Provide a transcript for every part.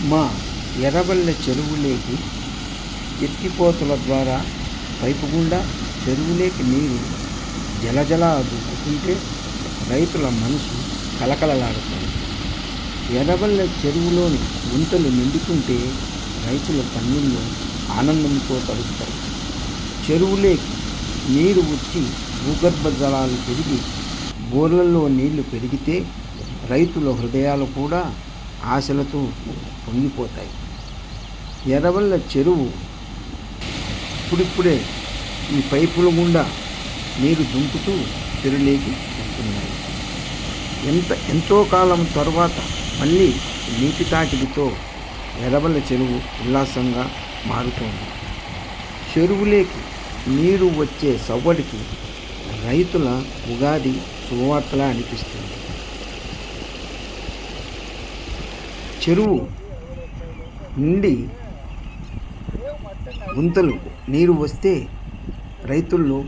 మా ఎర్రబల్లె చెరువులేకి ఎత్తిపోతల ద్వారా పైపు గుండా చెరువులేకి నీరు జలజలా దూకుతుంటే రైతుల మనసు కలకలలాడుతుంది ఎర్రబల్లె చెరువులోని గుంతలు నిండుకుంటే రైతుల కన్నుల్లో ఆనందంతో తడుస్తాయి చెరువులేకి నీరు వచ్చి భూగర్భ జలాలు పెరిగి బోర్లలో నీళ్ళు పెరిగితే రైతుల హృదయాలు కూడా ఆశలతో పొంగిపోతాయి. ఎర్రవల్ల చెరువు ఇప్పుడిప్పుడే ఈ పైపుల గుండా నీరు దుంకుతూ చెరువులేకి వెళ్తున్నాయి ఎంత ఎంతో కాలం తర్వాత మళ్ళీ నీటి తాకిడితో ఎర్రవల్ల చెరువు ఉల్లాసంగా మారుతోంది. చెరువులేకి నీరు వచ్చే సవ్వడికి రైతుల ఉగాది శుభవార్తలా అనిపిస్తుంది. చెరువు నుండి గుంతలు నీరు వస్తే రైతుల్లో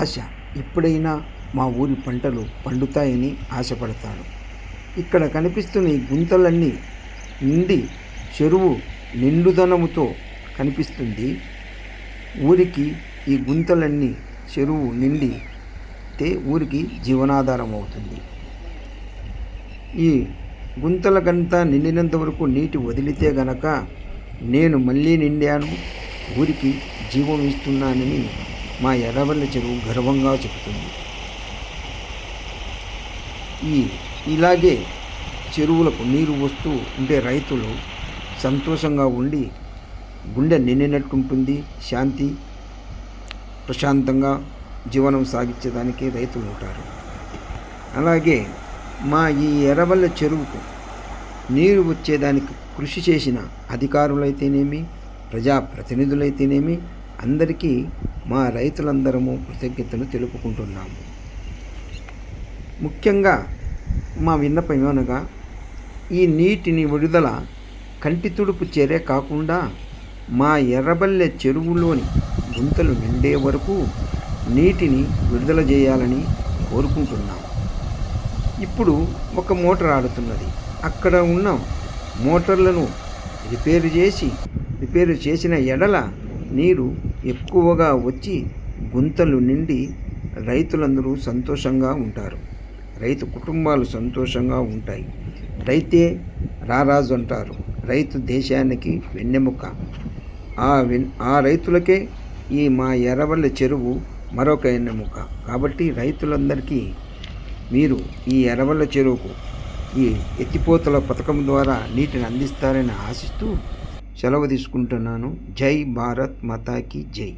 ఆశ. ఇప్పుడైనా మా ఊరి పంటలు పండుతాయని ఆశపడతాడు ఇక్కడ కనిపిస్తున్న ఈ గుంతలన్నీ నిండి చెరువు నిండుదనముతో కనిపిస్తుంది. ఊరికి ఈ గుంతలన్నీ చెరువు నిండి తే ఊరికి జీవనాధారం అవుతుంది ఈ గుంతలకంతా నిండినంత వరకు నీటి వదిలితే గనక నేను మళ్ళీ నిండాను. ఊరికి జీవం ఇస్తున్నానని మా ఎర్రవల్లి చెరువు గర్వంగా చెబుతుంది. ఈ ఇలాగే చెరువులకు నీరు వస్తూ ఉంటే రైతులు సంతోషంగా ఉండి గుండె నిండినట్టుంటుంది. శాంతి ప్రశాంతంగా జీవనం సాగించేదానికి రైతులు ఉంటారు. అలాగే మా ఈ ఎర్రవల్ల చెరువుకు నీరు వచ్చేదానికి కృషి చేసిన అధికారులైతేనేమి ప్రజాప్రతినిధులైతేనేమి అందరికీ మా రైతులందరము కృతజ్ఞతలు తెలుపుకుంటున్నాము. ముఖ్యంగా మా విన్నపం ఏమనగా ఈ నీటిని విడుదల కంటి తుడుపు చేరే కాకుండా మా ఎర్రబల్లె చెరువులోని గుంతలు నిండే వరకు నీటిని విడుదల చేయాలని కోరుకుంటున్నాం ఇప్పుడు ఒక మోటార్ ఆడుతున్నది. అక్కడ ఉన్న మోటార్లను రిపేరు చేసి రిపేరు చేసిన ఎడల నీరు ఎక్కువగా వచ్చి గుంతలు నిండి రైతులందరూ సంతోషంగా ఉంటారు. రైతు కుటుంబాలు సంతోషంగా ఉంటాయి. రైతే రారాజు అంటారు. రైతు దేశానికి వెన్నెముక. ఆ వెన్ ఆ రైతులకే ఈ మా ఎర్రవల్లి చెరువు మరొక వెన్నెముక. కాబట్టి రైతులందరికీ మీరు ఈ ఎరవల్ల చెరువుకు ఈ ఎత్తిపోతల పథకం ద్వారా నీటిని అందిస్తారని ఆశిస్తూ సెలవు తీసుకుంటున్నాను. జై భారత్ మతాకి జై.